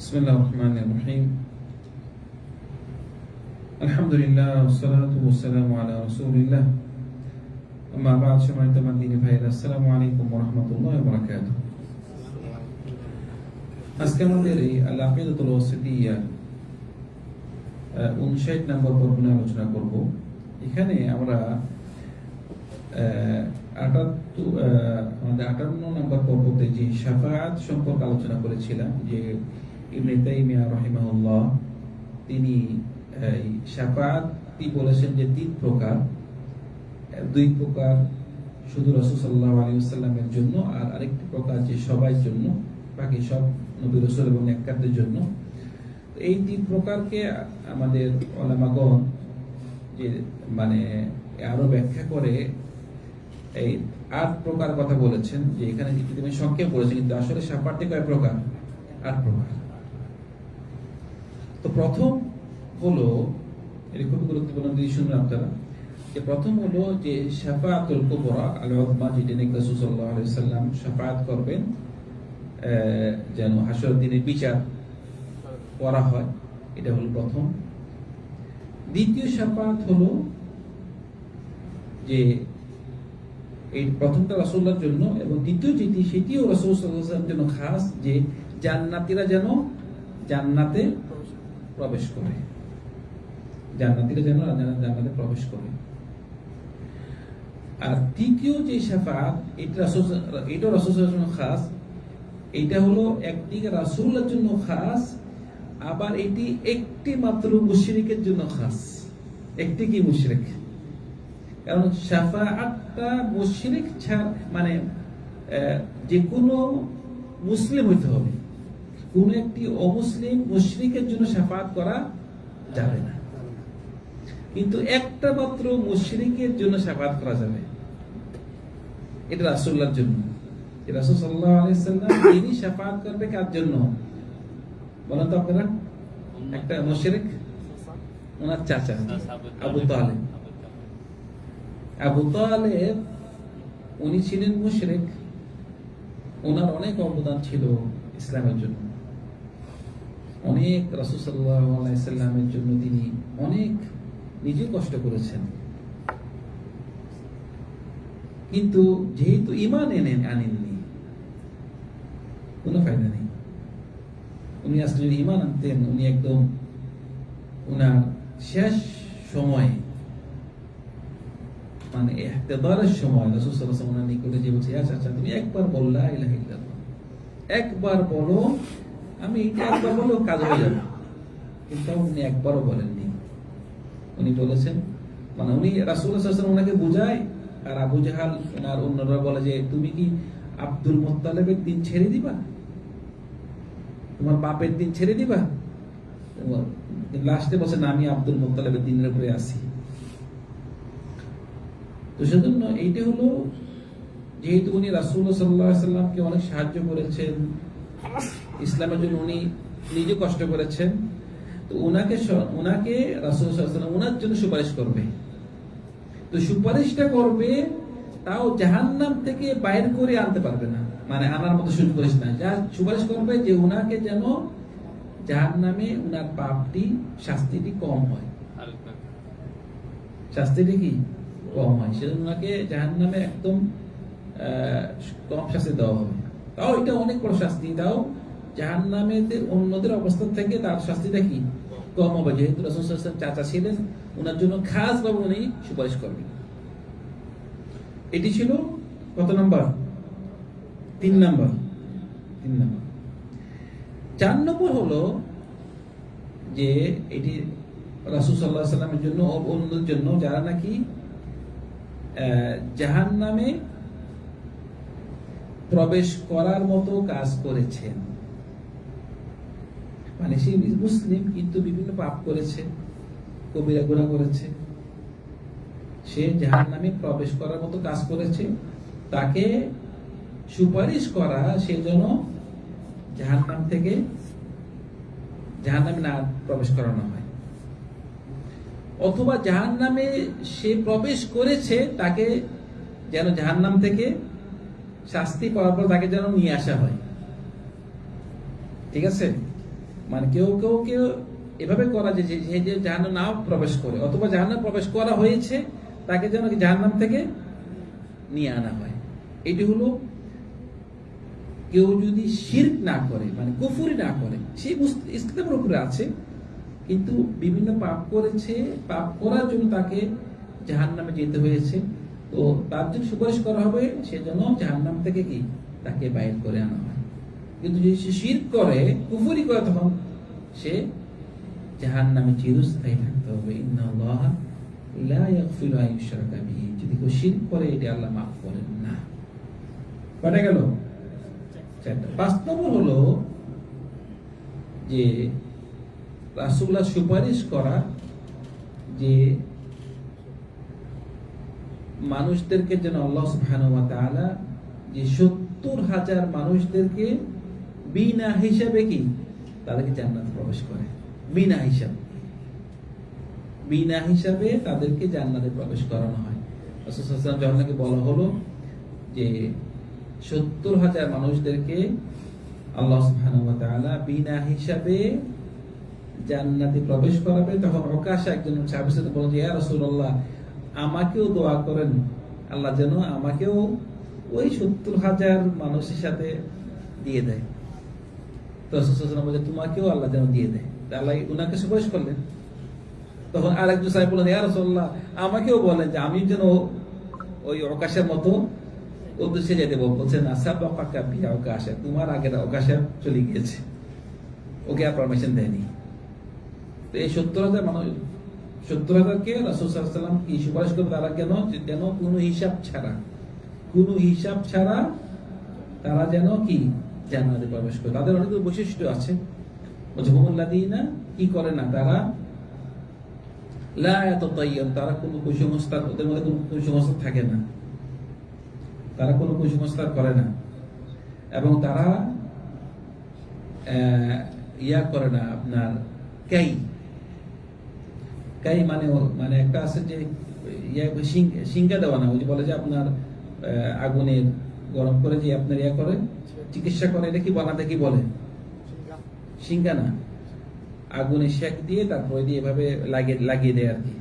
بسم الله الرحمن الرحيم الحمد لله والصلاة والسلام على رسول الله أما بعد সম্মানিত মাদিনী ভাইরা আসসালামু আলাইকুম ওয়া রাহমাতুল্লাহি ওয়া বারাকাতুহু আজকে আমাদের এই আল আকিদাতুল ওয়াসিতিয়া উনষাট নম্বর পর্ব নিয়ে আলোচনা করব এখানে আমরা আটাত্তর আমাদের আটান্ন নম্বর পর্বতে যে সাফায়াত সম্পর্কে আলোচনা করেছিলাম যে ইবনে তাইমিয়া তিনি, এই সাফায়াতটি বলেছেন যে তিন প্রকার। দুই প্রকার শুধু রসুল সাল্লাহ আলী সাল্লামের জন্য আর আরেকটি প্রকার যে সবার জন্য, বাকি সব নবী রসুল এবং নেককারদের জন্য। এই তিন প্রকারকে আমাদের ওলামাগণ যে মানে আরও ব্যাখ্যা করে, এই আট প্রকার কথা বলেছেন, যে এখানে সংক্ষেপ বলেছেন কিন্তু আসলে সাপারটি কয় প্রকার? আট প্রকার। তো প্রথম হলো এটা খুব গুরুত্বপূর্ণ জিনিস শুনবেন আপনারা, যে প্রথম হলো যে শাফাআতুল কুবরা আল উযমা যেটা নাকি রাসূল সাল্লাল্লাহু আলাইহি সাল্লাম শাফাআত করবেন যেন হাসর দিনে বিচার করা হয়, এটা হলো প্রথম। দ্বিতীয় শাফাআত হলো যে এই প্রথমটা রাসূলুল্লাহর জন্য এবং দ্বিতীয় যেটি, সেটিও রাসূল সাল্লাল্লাহু আলাইহি ওয়াসাল্লামের জন্য খাস যে জান্নাতীরা যেন জান্নাতে প্রবেশ করে। জান্নাতীরা যেন জান্নাতে প্রবেশ করে। আর তৃতীয় যে শাফাত, এটা এটা রাসূলের জন্য খাস। এটা হলো একদিকে রাসূলের জন্য খাস, আবার এটি একটি মাত্র মুশরিকের জন্য খাস। একটি কি মুশরিক? কারণ শাফাআতটা মুশরিক ছাড় মানে যে কোনো মুসলিম হইতে হবে। কোন একটি অমুসলিম মুশরিকের জন্য শাফাত করা যাবে না। কিন্তু একটা মাত্র মুশরিকের জন্য শাফাত করা যাবে। এটা জন্য। রাসূল সাল্লাল্লাহু আলাইহি সাল্লাম তিনি শাফাত করবে কার জন্য? বলেন তো আপনারা। একটা মুশরিক, ওনার চাচা, আবু তালেব। আবু উনি ছিলেন মুশরিক। ওনার অনেক অবদান ছিল ইসলামের জন্য। অনেক রাসূল সাল্লাল্লাহু জন্য তিনি অনেক নিজে কষ্ট করেছেন। কিন্তু যেহেতু ইমান এনেন, আনেননি, কোনো ফায়দা নেই। উনি আসলে যদি ইমান আনতেন, উনি একদম উনার শেষ সময়ে মানে ইহতেদারের সময়, রাসূল নিকটে যে বলছে আচ্ছা আচ্ছা তুমি একবার বললা ইলাহা একবার বলো আমি এটা একবার বলো কাজ হয়ে যাবে কিন্তু উনি একবারও বলেননি। উনি বলেছেন মানে উনি রাসূল ওয়াসাল্লাম ওনাকে বোঝায়, আর আবু জাহাল ওনার অন্যরা বলে যে, তুমি কি আব্দুল মুত্তালিবের দিন ছেড়ে দিবা? তোমার বাপের দিন ছেড়ে দিবা? লাস্টে বলছে, না, আমি আব্দুল মুত্তালিবের দিনের উপরে আসি তো সেজন্য এইটা হলো, যেহেতু উনি রাসূল সাল্লাল্লাহু আলাইহি সাল্লামকে অনেক সাহায্য করেছেন ইসলামের জন্য উনি নিজে কষ্ট করেছেন। তো উনাকে স- উনাকে রাসূল উনার জন্য সুপারিশ করবে। তো সুপারিশটা করবে, তাও জাহান্নাম থেকে বাইর করে আনতে পারবে না। মানে আনার মতো সুপারিশ না। যা সুপারিশ করবে যে উনাকে যেন জাহান্নামে উনার পাপটি, শাস্তিটি কম হয়। শাস্তিটি কি? কম হয়। সেজন্য ওনাকে জাহান নামে একদম কম শাস্তি দেওয়া হবে। তাও এটা অনেক বড় শাস্তি। তাও জাহান নামেদের অন্যদের অবস্থান থেকে তার শাস্তিটা কি? কম হবে। যেহেতু রসুল চাচা ছিলেন ওনার জন্য খাস ভাবে উনি সুপারিশ করবেন এটি ছিল কত নাম্বার? তিন নাম্বার। তিন নাম্বার। চার নম্বর হলো যে এটি রাসুল সাল্লাহ সাল্লামের জন্য অন্যদের জন্য যারা নাকি জাহান নামে প্রবেশ করার মতো কাজ করেছেন। মানে সে মুসলিম, কিন্তু বিভিন্ন পাপ করেছে, কবিরা গুণা করেছে। সে জাহান নামে প্রবেশ করার মতো কাজ করেছে। তাকে সুপারিশ করা সে যেন জাহান নাম থেকে জাহান নামে না প্রবেশ করানো হয়। অথবা জাহান নামে সে প্রবেশ করেছে, তাকে যেন জাহান নাম থেকে শাস্তি পাওয়ার পর তাকে যেন নিয়ে আসা হয়। ঠিক আছে? মানে কেউ কেউ কেউ এভাবে করা যে, যে- যে জাহান্নাম নাও প্রবেশ করে, অথবা জাহান্নাম প্রবেশ করা হয়েছে, তাকে যেন জাহান্নাম থেকে নিয়ে আনা হয়। এটি হলো কেউ যদি শির্ক না করে মানে কুফুরি না করে, সে ইসলামের উপরে আছে, কিন্তু বিভিন্ন পাপ করেছে, পাপ করার জন্য তাকে জাহান্নামে যেতে হয়েছে, তো তার জন্য সুপারিশ করা হবে সেজন্য জাহান্নাম থেকে কি? তাকে বাইর করে আনা হয়। কিন্তু যদি সে শির করে, কুফুরি করে, তখন সে জাহান্নামে চিরস্থায়ী থাকতে হবে। যদি কেউ করে আল্লাহ মাফ করেন না। কটা গেল? পাঁচ নম্বর হলো যে রাসূলুল্লাহ সুপারিশ করা যে মানুষদেরকে যেন আল্লাহ সুবহানাহু যে সত্তর হাজার মানুষদেরকে বিনা হিসাবে কি? তাদেরকে জান্নাত প্রবেশ করে। বিনা হিসাবে। বিনা হিসাবে তাদেরকে জান্নাতে প্রবেশ করানো হয়। রাসূল সাল্লাল্লাহু আলাইহি ওয়াসাল্লাম যখন নাকি বলা হলো যে সত্তর হাজার মানুষদেরকে আল্লাহ বিনা হিসাবে জান্নাতে প্রবেশ করাবে, তখন একজন বলেন যে, ইয়া রাসূলুল্লাহ, আমাকেও দোয়া করেন। আল্লাহ যেন আমাকেও ওই সত্তর হাজার মানুষের সাথে দিয়ে দেয়। তো রাসূল সাল্লাল্লাহু আলাইহি ওয়াসাল্লাম বলে তোমাকেও আল্লাহ যেন দিয়ে দেয়। আল্লাহ উনাকে সুপারিশ করলেন। তখন আরেকজন সাহেব বললেন, ইয়া রাসূলুল্লাহ, আমাকেও বলেন যে আমি যেন ওই অকাশের মতো উদ্দেশ্যে যেতে বল। বলছেন আসাব পাকা বিয়া অকাশে, তোমার আগের অকাশে চলে গিয়েছে। ওকে আর পারমিশন দেয়নি। তো এই সত্তর হাজার মানুষ, সত্তর হাজারকে রাসুল সাল্লাম কি সুপারিশ করবে? তারা কেন, যেন কোনো হিসাব ছাড়া, কোনো হিসাব ছাড়া তারা যেন কি জান্নাতে প্রবেশ করে। তাদের অনেক বৈশিষ্ট্য আছে। বলছে কি করে না? তারা তারা কোনো কুসংস্কার ওদের মধ্যে কোনো কুসংস্কার থাকে না। তারা কোনো কুসংস্কার করে না। এবং তারা ইয়া করে না আপনার কাই। কাই মানে মানে একটা আছে যে ইয়া সিং- সিঙ্গা দেওয়া না। বলে যে আপনার আহ, আগুনে গরম করে যে আপনার ইয়া করে চিকিৎসা করে এটা কি বানাতে কি বলে? সিঙ্গা না। আগুনে শেক দিয়ে তারপরে দিয়ে এভাবে লাগিয়ে লাগিয়ে দেয় আর কি।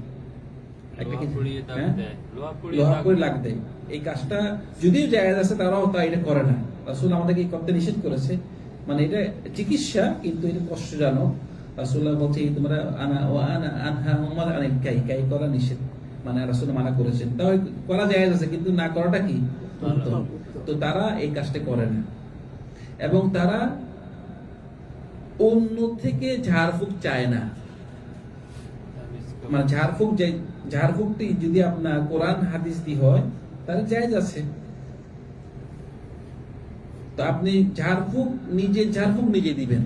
লোহা হ্যাঁ? করে। এই কাজটা যদিও জায়েজ আছে তারাও তা এটা করে না। রাসূল আমাদেরকে করতে নিষেধ করেছে। মানে এটা চিকিৎসা কিন্তু এটা কষ্টজনক। রাসূলুল্লাহ বলছে তোমরা আনা ও আনা আনহা উম্মার আনিল কাই কাই করা নিষেধ। মানে রাসূল মানা করেছেন। তাও করা জায়েজ আছে কিন্তু না করাটা কি? তো তারা এই কাজটা করে না। এবং তারা অন্য থেকে ঝাড়ফুঁক চায় না। মানে ঝাড়ফুঁক ঝাড়ফুঁকটি যদি আপনার কোরআন হাদিস দি হয়, তাহলে জায়েজ আছে। তো আপনি ঝাড়ফুঁক নিজে ঝাড়ফুঁক নিজে দিবেন।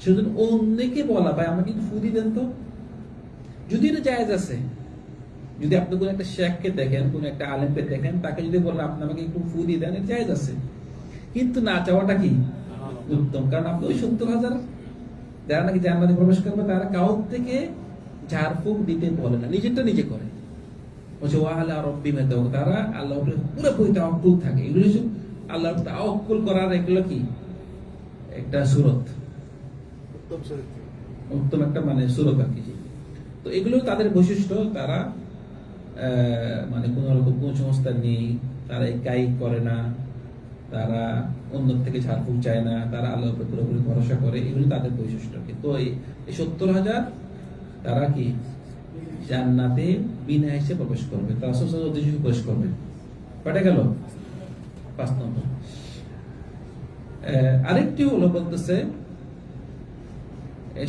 সেজন্য অন্যকে বলা, ভাই, আমাকে একটু ফু দিবেন তো। যদি এটা জায়েজ আছে যদি আপনি কোনো একটা শেখকে দেখেন কোনো একটা আলেমকে দেখেন তাকে যদি বলেন আপনি আমাকে একটু ফু দিয়ে দেন এটা জায়েজ আছে। কিন্তু না চাওয়াটা কি? উত্তম। কারণ আপনি ওই সত্তর হাজার যারা নাকি জান্নাতে প্রবেশ করবে তারা কাউর থেকে ঝাড়ফুঁক দিতে বলে না। নিজেরটা নিজে করে। বলছে ও আল্লাহ রব্বি মেতাও তারা আল্লাহ পুরোপুরি তাওয়াক্কুল থাকে। এগুলো হচ্ছে আল্লাহ তাওয়াক্কুল করার এগুলো কি? একটা সুরত। উত্তম একটা মানে সুরত আর কি। তো এগুলো তাদের বৈশিষ্ট্য। তারা মানে কোন রকম কুসংস্কার নেই, তারা কাই করে না, তারা অন্য থেকে ঝাড়ফুঁক চায় না, তারা আল্লাহ পুরোপুরি ভরসা করে, এগুলো তাদের বৈশিষ্ট্য। কিন্তু এই সত্তর হাজার তারা কি জান্নাতে বিনা এসে প্রবেশ করবে? তারা সব উদ্দেশ্যে প্রবেশ করবে। কটা গেল? পাঁচ নম্বর। আরেকটি হলো বলতেছে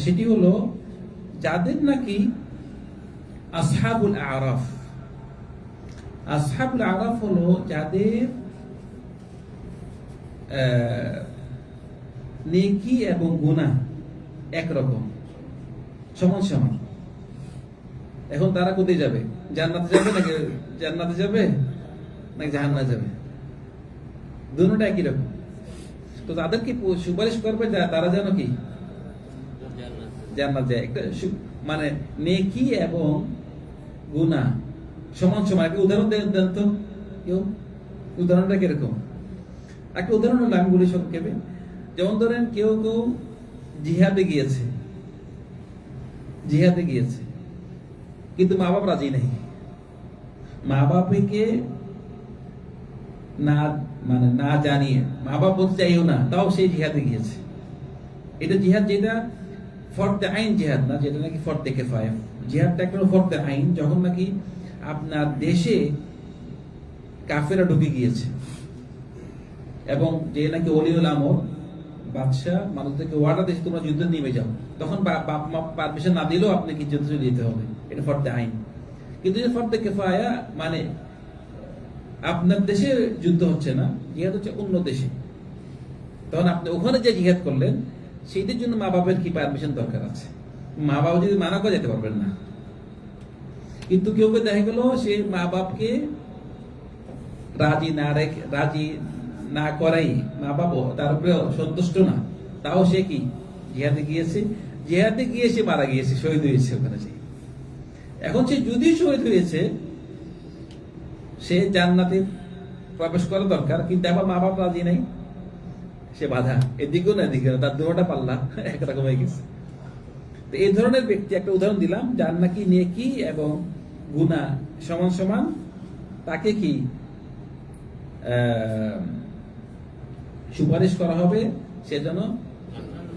সেটি হলো যাদের নাকি আসহাবুল আরাফ আসহাবুল আরাফ হলো যাদের নেকি এবং গুনাহ একরকম সমান সমান। এখন তারা কোথায় যাবে? জান্নাতে যাবে নাকি জান্নাতে যাবে নাকি জাহান্নামে যাবে? দুটোটা একই রকম। তো তাদেরকে সুপারিশ করবে যা তারা যেন কি? জান্নাত। যায়। একটা মানে নেকি এবং গুনা সমান সমান একটা উদাহরণ দেন দেন তো। কেউ? উদাহরণটা কীরকম? একটা উদাহরণ হলো, আমি বলি সংক্ষেপে। যেমন ধরেন, কেউ কেউ জিহাদে গিয়েছে। জিহাদে গিয়েছে। কিন্তু মা বাপ রাজি নেই। মা বাপকে না মানে না জানিয়ে মা বাপ বলতে চাইও না, তাও সেই জিহাদে গিয়েছে। এটা জিহাদ যেটা ফর্দে আইন জিহাদ না, যেটা নাকি ফর্দে কেফায় জিহাদটা একটা ফর্দে আইন, যখন নাকি আপনার দেশে কাফেরা ঢুকে গিয়েছে। এবং যে নাকি অলিউল আমর বাদশাহ মানুষদেরকে ওয়ার্ডার দেশে তোমরা যুদ্ধে নেমে যাও। তখন পারমিশন না দিলেও আপনাকে যুদ্ধে চলে যেতে হবে। এটা ফর্দে আইন। কিন্তু যে ফর্দে কেফায়া মানে আপনার দেশে যুদ্ধ হচ্ছে না, জিহাদ হচ্ছে অন্য দেশে। তখন আপনি ওখানে যে জিহাদ করলেন সেইটার জন্য মা বাবার কি পারমিশন দরকার আছে? মা বাবা যদি মানা করে যেতে পারবেন না। কিন্তু কেউ কেউ দেখা গেল সে মা বাপকে রাজি না রেখে, রাজি না করাই মা বাবা তার উপরে সন্তুষ্ট না। তাও সে কি? জিহাদে গিয়েছে। জিহাদে গিয়ে সে মারা গিয়েছে, শহীদ হয়েছে ওখানে সে। এখন সে যদি শহীদ হয়েছে, সে জান্নাতে প্রবেশ করা দরকার, কিন্তু আবার মা বাপ রাজি নাই। সে বাধা। এদিকেও না এদিকে তার দুটা পাল্লা একরকম হয়ে গেছে। তো এই ধরনের ব্যক্তি একটা উদাহরণ দিলাম, যার নাকি নেকি এবং গুণা সমান সমান তাকে কি সুপারিশ করা হবে, সে যেন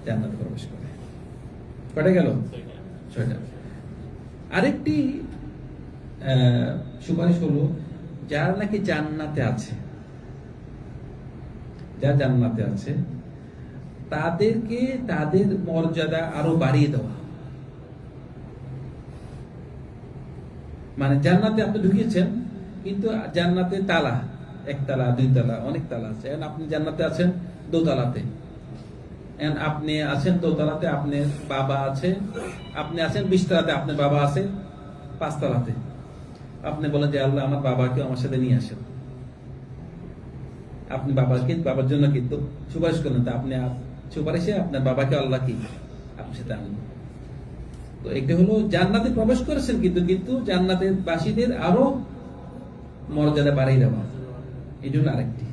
জান্নাতে প্রবেশ করে। কটে গেল? ছয়টা। আরেকটি সুপারিশ হলো, যার নাকি জান্নাতে আছে, যার জান্নাতে আছে, তাদেরকে তাদের মর্যাদা আরও বাড়িয়ে দেওয়া। মানে জান্নাতে আপনি ঢুকিয়েছেন কিন্তু জান্নাতে তালা একতলা দুই তালা, অনেক তালা আছে। এখন আপনি জান্নাতে আছেন, দোতলাতে। এখন আপনি আছেন দোতলাতে আপনার বাবা আছে, আপনি আছেন বিশতলাতে, আপনার বাবা আছে পাঁচতলাতে। আপনি বলেন যে, আল্লাহ আমার বাবাকে আমার সাথে নিয়ে আসেন। আপনি বাবাকে বাবার জন্য কিন্তু সুপারিশ করলেন, তা আপনি সুপারিশে আপনার বাবাকে আল্লাহ কি? আপনার সাথে আনলেন তো এটা হলো জান্নাতে প্রবেশ করেছেন কিন্তু কিন্তু জান্নাতের বাসীদের আরও মর্যাদা বাড়িয়ে দেওয়া এই জন্য আরেকটি।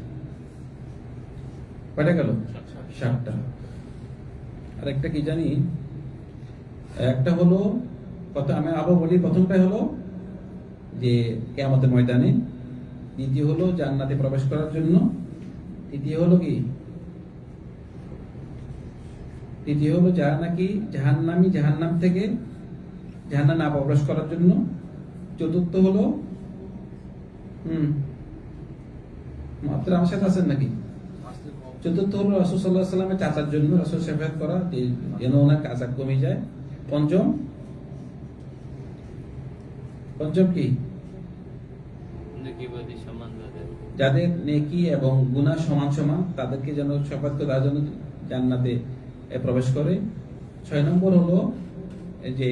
কয়টা গেল? সাতটা। আরেকটা কি জানি? একটা হলো কত আমি আবার বলি প্রথমটা হলো যে কেয়ামতের ময়দানে, দ্বিতীয় হলো জান্নাতে প্রবেশ করার জন্য, তৃতীয় হলো কি? তৃতীয় হলো যারা নাকি জাহান্নামি জাহান্নাম থেকে জাহান্নাম না প্রবেশ করার জন্য। চতুর্থ হলো হুম আপনারা আমার সাথে আছেন নাকি? চতুর্থ হলো রসুল সাল্লাহ সাল্লামের চাচার জন্য রসুল সেফাত করা যেন ওনার কাজা কমে যায়। পঞ্চম পঞ্চম কি? যাদের নেকি এবং গুনাহ সমান সমান তাদেরকে যেন শপথ করে তারা যেন জান্নাতে প্রবেশ করে। ছয় নম্বর হলো যে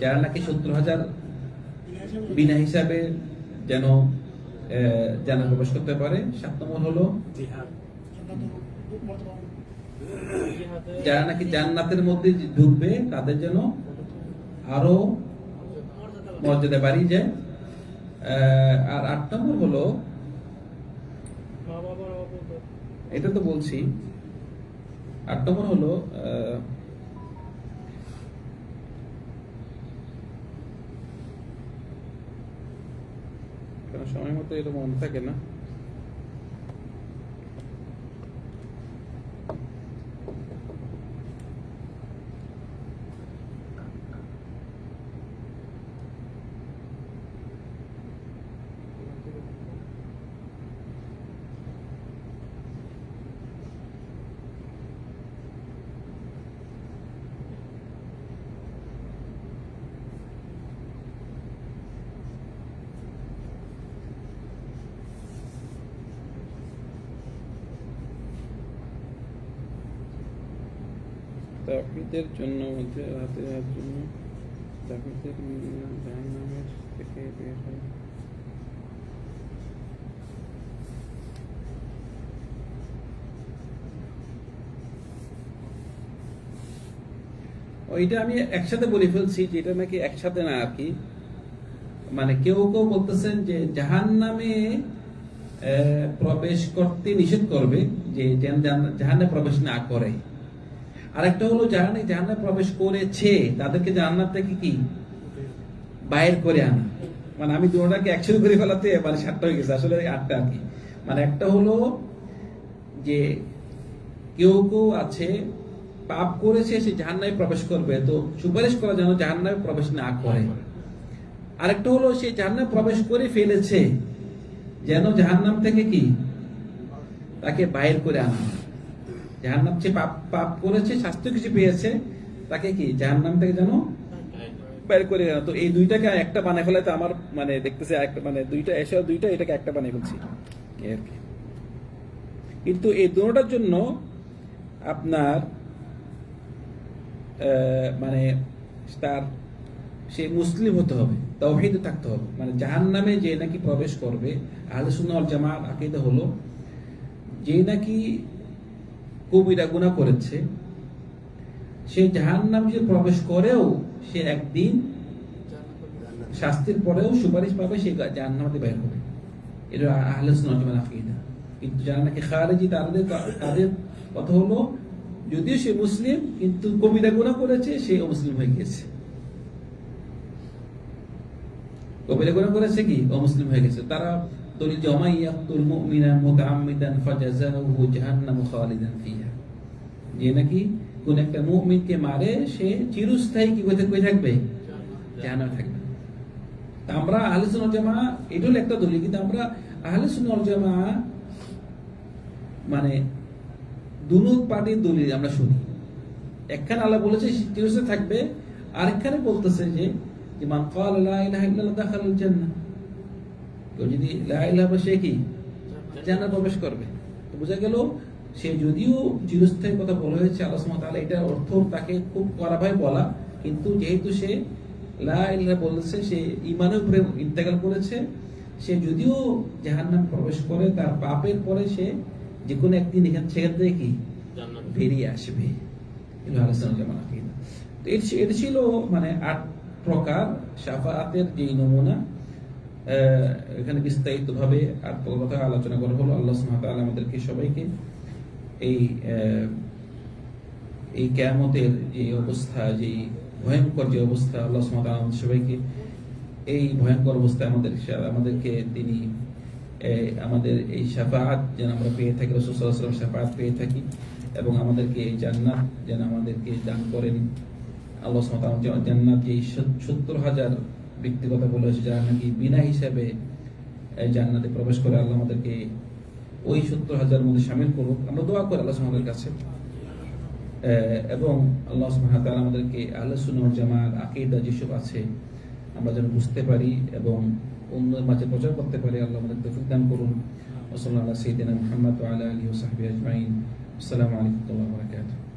যারা নাকি সত্তর হাজার বিনা হিসাবে যেন জান্নাতে প্রবেশ করতে পারে, সাত নম্বর হলো যারা নাকি জান্নাতের মধ্যে ঢুকবে, তাদের যেন আরও মর্যাদা বাড়িয়ে যায়। আর আট নম্বর হলো, এটা তো বলছি আট নম্বর হলো সময় মতো এরকম মনে থাকে না? তাকিদের জন্য মধ্যে হাতে হাত জন্য তাকিদের জাহান্নামের থেকে বের হয়। ওইটা আমি একসাথে বলে ফেলছি, যেটা নাকি একসাথে না আর কি। মানে কেউ কেউ বলতেছেন যে জাহান নামে প্রবেশ করতে নিষেধ করবে, যে জাহান্নামে প্রবেশ না করে। আরেকটা হলো যারা নাকি জাহান্নামে প্রবেশ করেছে। তাদেরকে জাহান্নাম থেকে কি? বাইর করে আনা। মানে আমি দুটাকে একসাথে করে ফেলাতে মানে সাতটা হয়ে গেছে। আসলে আটটা আর কি। মানে একটা হলো যে কেউ কেউ আছে, পাপ করেছে, সে জাহান্নামে প্রবেশ করবে। তো সুপারিশ করা যেন জাহান্নামে প্রবেশ না করে। আরেকটা হলো সে জাহান্নামে প্রবেশ করে ফেলেছে, যেন জাহান্নাম থেকে কি? তাকে বাইর করে আনা। জাহান্নাম সে পাপ পাপ করেছে স্বাস্থ্য কিছু পেয়েছে, তাকে কি জাহান্নাম থেকে যেন বের করে গেল তো এই দুইটাকে একটা বানায় ফেলাতে আমার মানে দেখতেছে মানে দুইটা এসে দুইটা এটাকে একটা বানিয়ে ফেলছি। আর কি। কিন্তু এই দুটোটার জন্য আপনার মানে তার, সে মুসলিম হতে হবে, তাওহীদে থাকতে হবে। মানে জাহান নামে যে নাকি প্রবেশ করবে, আহলে সুন্নাহ ওয়াল জামাত আকীদা হলো, যে নাকি কবিরা গুনাহ করেছে। সে জাহান নাম যে প্রবেশ করেও সে একদিন শাস্তির পরেও সুপারিশ পাবে, সে জাহান্নামাতে বের হবে এটা আহলে আকীদা। কিন্তু নাকি খারেজি তাদের তাদের কথা হলো, যদিও সে মুসলিম, কিন্তু কবিরা গুনাহ করেছে, সে অমুসলিম হয়ে গিয়েছে। কবিরা গুনাহ করেছে কি? অমুসলিম হয়ে গেছে। তারা দলিল জমাই ইয়াকতুল মুমিনা জাহান্নাম খালিদান ফিহা। যে নাকি কোন একটা মুমিনকে মারে, সে চিরস্থায়ী কি কই থাকবে? থাকবে। আমরা আহলে সুন্নাহ জামা একটা দলিল, কিন্তু আমরা আহলে সুন্নাহ জামা মানে দুনো পার্টির দলিল আমরা শুনি। একখানে আল্লাহ বলেছে চিরস্থায়ী থাকবে, আরেকখানে বলতেছে যে যে মান ক্বালা লা ইলাহা ইল্লাল্লাহ দাখালাল জান্নাহ। কেউ যদি লা ইলাহা বলে সে কি? জান্নাত প্রবেশ করবে। তো বোঝা গেল সে যদিও চিরস্থায়ী কথা বলা হয়েছে সুবহানাহু ওয়া এটার অর্থ তাকে খুব কড়াভাবে বলা কিন্তু যেহেতু সে লা ইলাহা বলেছে সে ইমানের উপরে ইন্তেকাল করেছে সে যদিও জাহান্নাম প্রবেশ করে তার পাপের পরে সে যে কোনো একদিন এখান সেখান থেকে কি? বেরিয়ে আসবে। আলোচনা এটা ছিল মানে আট প্রকার শাফাআতের যে নমুনা। এখানে বিস্তারিত ভাবে আট প্রকার কথা আলোচনা করা হলো। আল্লাহ ওয়া আমাদেরকে সবাইকে এই এই কেয়ামতের যে অবস্থা, যে ভয়ঙ্কর যে অবস্থা, আল্লাহ ওয়া আমাদের সবাইকে এই ভয়ঙ্কর অবস্থায় আমাদের আমাদেরকে তিনি আমাদের এই শাফাআত যেন আমরা পেয়ে থাকি, রসুল সাল্লাল্লাহু আলাইহি ওয়াসাল্লাম শাফাআত পেয়ে থাকি এবং আমাদেরকে এই জান্নাত যেন আমাদেরকে দান করেন। আল্লাহ জান্নাত এই সত্তর হাজার ব্যক্তিগত বলেছে যারা নাকি বিনা হিসাবে জান্নাতে প্রবেশ করে আল্লাহ আমাদেরকে ওই সত্তর হাজার মধ্যে সামিল করুক। আমরা দোয়া করি আল্লাহ সুবহানাহু কাছে। এবং আল্লাহ সুবহানাহু আমাদেরকে সুন্নাহ ওয়াল জামাত আকীদা যেসব আছে, আমরা যেন বুঝতে পারি এবং অন্যের মাঝে প্রচার করতে পারি, আল্লাহ আমাদের তৌফিক দান করুন। ওসল্লাহ সাইদিনা মুহাম্মদ ওয়া আলা সাহবিহি আজমাইন। আসসালামু আলাইকুম বারাকাতুহু।